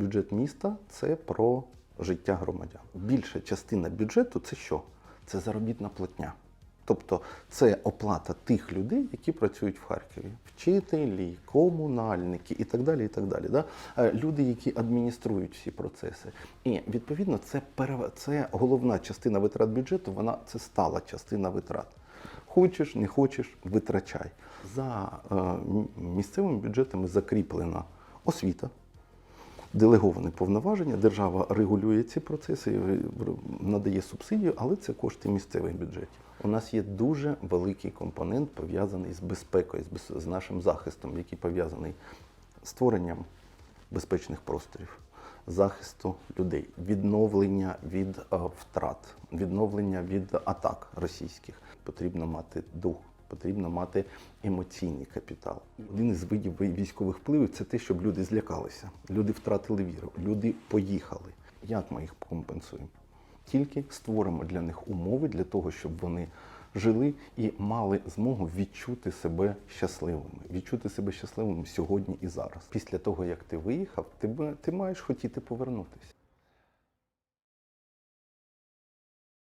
Бюджет міста це про життя громадян. Більша частина бюджету це що? Це заробітна платня. Тобто це оплата тих людей, які працюють в Харкові, вчителі, комунальники і так далі. І так далі да? Е, Люди, які адмініструють всі процеси. І відповідно це перев... це головна частина витрат бюджету. Вона це стала частина витрат. Хочеш, не хочеш, витрачай. За е, місцевими бюджетами закріплена освіта, делеговані повноваження. Держава регулює ці процеси, е, надає субсидію, але це кошти місцевих бюджетів. У нас є дуже великий компонент пов'язаний з безпекою, з, нашим захистом, який пов'язаний з створенням безпечних просторів, захисту людей, відновлення від е, втрат, відновлення від атак російських. Потрібно мати дух. Потрібно мати емоційний капітал. Один із видів військових впливів це те, щоб люди злякалися, люди втратили віру, люди поїхали. Як ми їх компенсуємо? Тільки створимо для них умови для того, щоб вони жили і мали змогу відчути себе щасливими, відчути себе щасливими сьогодні і зараз. Після того, як ти виїхав, ти, ти маєш хотіти повернутися.